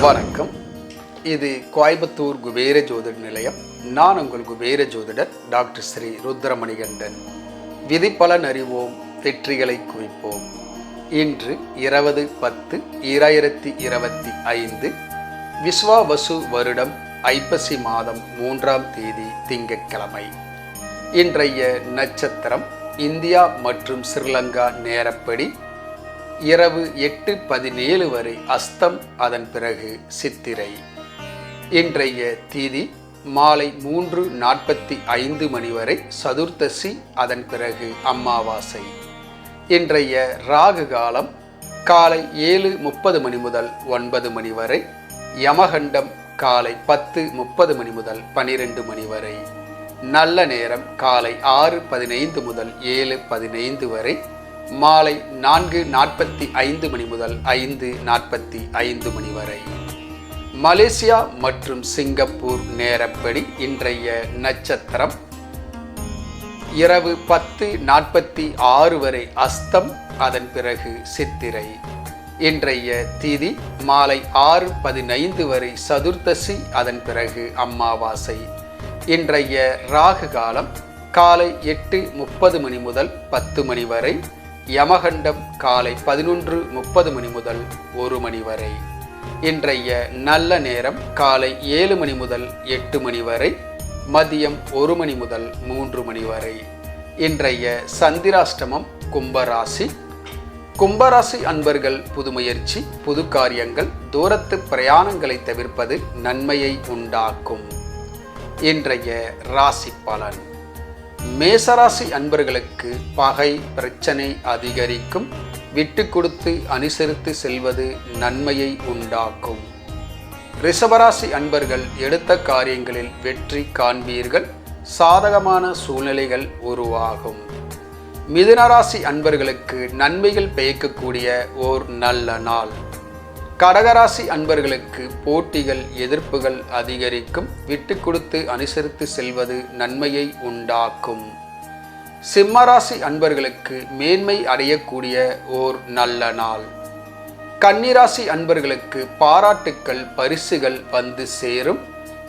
வணக்கம். இது கோயம்புத்தூர் குபேர ஜோதிட நிலையம். நான் உங்கள் குபேர ஜோதிடர் டாக்டர் ஸ்ரீ ருத்ரமணிகண்டன். விதிப்பலன் அறிவோம் வெற்றிகளை குவிப்போம். இன்று இருபது பத்து இரண்டாயிரத்தி இருபத்தி ஐந்து விஸ்வாவசு வருடம் ஐப்பசி மாதம் மூன்றாம் தேதி திங்கட்கிழமை. இன்றைய நட்சத்திரம் இந்தியா மற்றும் ஸ்ரீலங்கா நேரப்படி இரவு எட்டு பதினேழு வரை அஸ்தம் அதன் பிறகு சித்திரை. இன்றைய தீதி மாலை மூன்று நாற்பத்தி ஐந்து மணி வரை சதுர்த்தசி அதன் பிறகு அமாவாசை இன்றைய ராகு காலம் காலை ஏழு முப்பது மணி முதல் ஒன்பது மணி வரை யமகண்டம் காலை பத்து முப்பது மணி முதல் பனிரெண்டு மணி வரை. நல்ல நேரம் காலை ஆறு பதினைந்து முதல் ஏழு பதினைந்து வரை மாலை நான்கு நாற்பத்தி ஐந்து மணி முதல் ஐந்து நாற்பத்தி ஐந்து மணி வரை. மலேசியா மற்றும் சிங்கப்பூர் நேரப்படி இன்றைய நட்சத்திரம் இரவு பத்து நாற்பத்தி ஆறு வரை அஸ்தம் அதன் பிறகு சித்திரை. இன்றைய திதி மாலை ஆறு பதினைந்து வரை சதுர்த்தசி அதன் பிறகு அமாவாசை இன்றைய ராகு காலம் காலை எட்டு முப்பது மணி முதல் பத்து மணி வரை. யமகண்டம் காலை பதினொன்று முப்பது மணி முதல் ஒரு மணி வரை. இன்றைய நல்ல நேரம் காலை ஏழு மணி முதல் எட்டு மணி வரை மதியம் ஒரு மணி முதல் மூன்று மணி வரை. இன்றைய சந்திராஷ்டமம் கும்பராசி. கும்பராசி அன்பர்கள் புது முயற்சி புது காரியங்கள் தூரத்து பிரயாணங்களை தவிர்ப்பது நன்மையை உண்டாக்கும். இன்றைய ராசி பலன். மேசராசி அன்பர்களுக்கு பகை பிரச்சனை அதிகரிக்கும். விட்டு கொடுத்து அனுசரித்து செல்வது நன்மையை உண்டாக்கும். ரிஷபராசி அன்பர்கள் எடுத்த காரியங்களில் வெற்றி காண்பீர்கள். சாதகமான சூழ்நிலைகள் உருவாகும். மிதுனராசி அன்பர்களுக்கு நன்மைகள் பெய்க்கக்கூடிய ஓர் நல்ல நாள். கடகராசி அன்பர்களுக்கு போட்டிகள் எதிர்ப்புகள் அதிகரிக்கும். விட்டு கொடுத்து அனுசரித்து செல்வது நன்மையை உண்டாக்கும். சிம்மராசி அன்பர்களுக்கு மேன்மை அடையக்கூடிய ஓர் நல்ல நாள். கன்னிராசி அன்பர்களுக்கு பாராட்டுக்கள் பரிசுகள் வந்து சேரும்.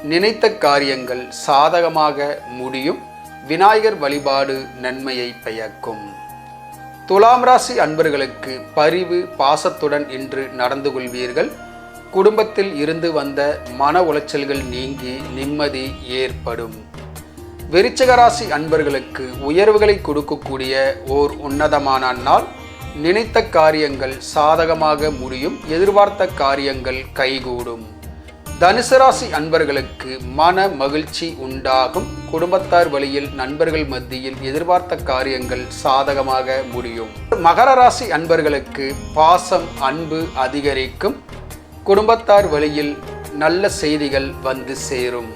நினைத்த காரியங்கள் சாதகமாக முடியும். விநாயகர் வழிபாடு நன்மையை பயக்கும் துலாம் ராசி அன்பர்களுக்கு பரிவு பாசத்துடன் இன்று நடந்து கொள்வீர்கள். குடும்பத்தில் இருந்து வந்த மன உளைச்சல்கள் நீங்கி நிம்மதி ஏற்படும். விருச்சக ராசி அன்பர்களுக்கு உயர்வுகளை கொடுக்கக்கூடிய ஓர் உன்னதமான நாள். நினைத்த காரியங்கள் சாதகமாக முடியும் எதிர்பார்த்த காரியங்கள் கைகூடும். தனுசு ராசி அன்பர்களுக்கு மன மகிழ்ச்சி உண்டாகும். குடும்பத்தார் வழியில் நண்பர்கள் மத்தியில் எதிர்பார்த்த காரியங்கள் சாதகமாக முடியும். மகர ராசி அன்பர்களுக்கு பாசம் அன்பு அதிகரிக்கும். குடும்பத்தார் வழியில் நல்ல செய்திகள் வந்து சேரும்.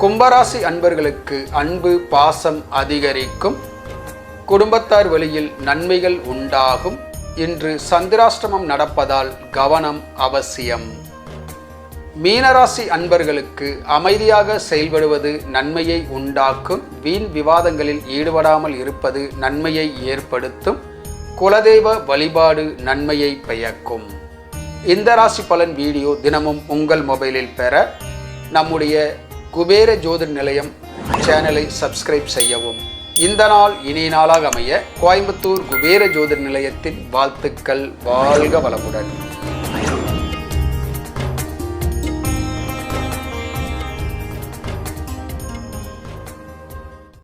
கும்பராசி அன்பர்களுக்கு அன்பு பாசம் அதிகரிக்கும். குடும்பத்தார் வழியில் நன்மைகள் உண்டாகும். இன்று சந்திராஷ்டமம் நடப்பதால் கவனம் அவசியம். மீனராசி அன்பர்களுக்கு அமைதியாக செயல்படுவது நன்மையை உண்டாக்கும். வீண் விவாதங்களில் ஈடுபடாமல் இருப்பது நன்மையை ஏற்படுத்தும். குலதெய்வ வழிபாடு நன்மையை பயக்கும் இந்த ராசி பலன் வீடியோ தினமும் உங்கள் மொபைலில் பெற நம்முடைய குபேர ஜோதிர் நிலையம் சேனலை சப்ஸ்கிரைப் செய்யவும். இந்த நாள் இனிய நாளாக அமைய கோயம்புத்தூர் குபேர ஜோதிர் நிலையத்தின் வாழ்த்துக்கள். வாழ்க வளமுடன்.